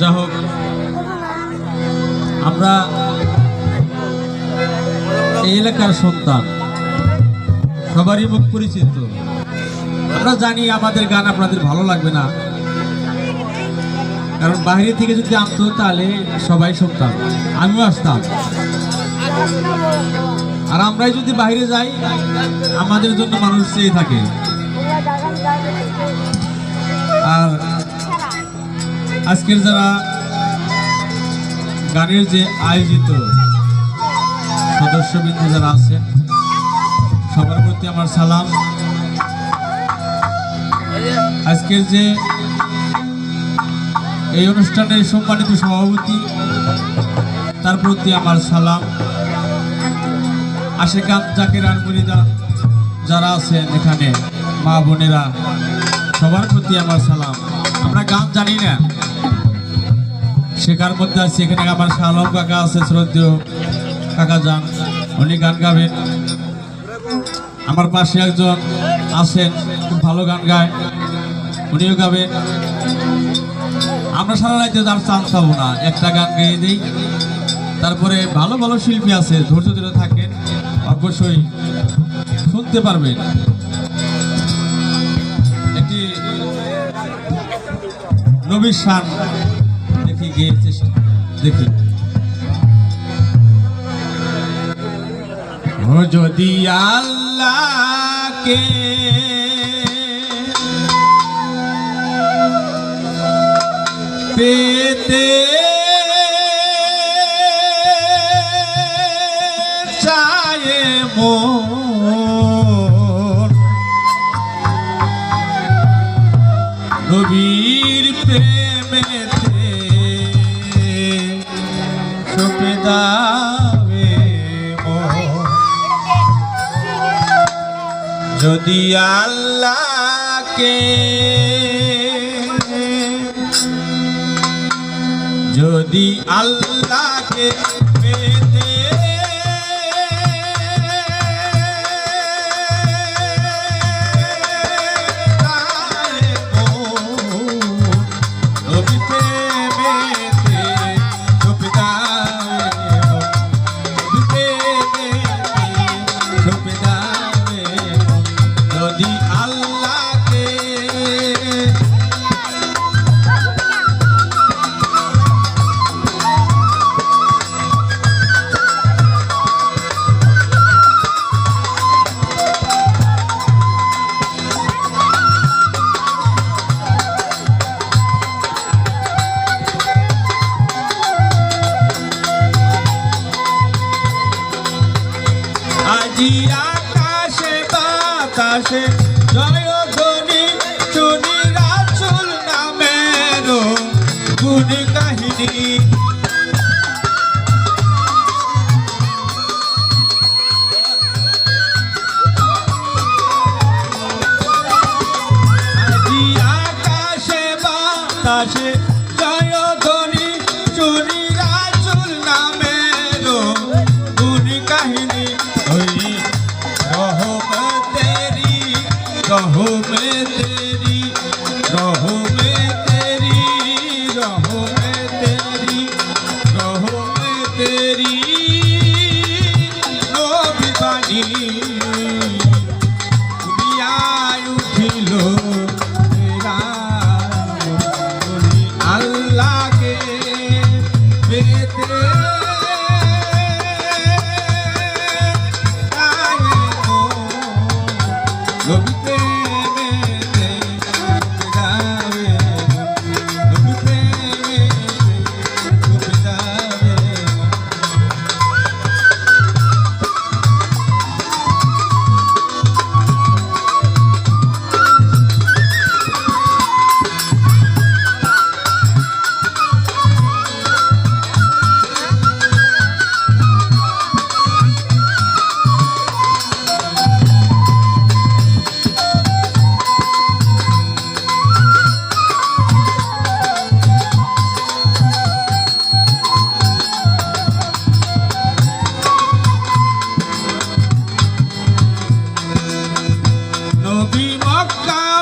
যা হোক, আমরা এই এলাকার সন্তান, সবারই মুখ পরিচিত। আমরা জানি আমাদের গান আপনাদের ভালো লাগবে না। কারণ বাইরে থেকে যদি আনতো, তাহলে সবাই শুনতাম। আমিও আসতাম। আর আমরাই যদি বাইরে যাই, আমাদের জন্য মানুষ চেয়ে থাকে। আর আজকের যারা গানের যে আয়োজিত সদস্যবৃন্দ যারা আছেন, সবার প্রতি আমার সালাম। আজকের যে এই অনুষ্ঠানের সম্মানিত সভাপতি, তার প্রতি আমার সালাম। আশেকান জাকির আনমুরিদা যারা আছেন এখানে, মা বোনেরা, সবার প্রতি আমার সালাম। আমরা গান জানি না। শেখার মধ্যে আছে। এখানে আমার শালম কাকা আছে, শ্রদ্ধেয় কাকা যান উনি গান গাবেন। আমার পাশে একজন আছেন, খুব ভালো গান গায়। উনিও গাবেন। আমরা সারা রাজ্যে তার চান্স পাবো না। একটা গান গেয়ে দিই। তারপরে ভালো ভালো শিল্পী আছে, ধৈর্য ধরে থাকেন, অবশ্যই শুনতে পারবেন। একটি নবীর দেখি গিয়ে চেষ্টা দেখি ও যদি আল্লাহকে পেতে চায়ে মন নবীর দাবে মন যদি আল্লাহকে যদি আল্লাহকে পেতে যদি আল্লাহকে আজি জয় ধ্বনি শুনি রাসুল নামের গুণ কাহিনী। আকাশে বাতাসে রহমে তেরি রহমে তেরি অকা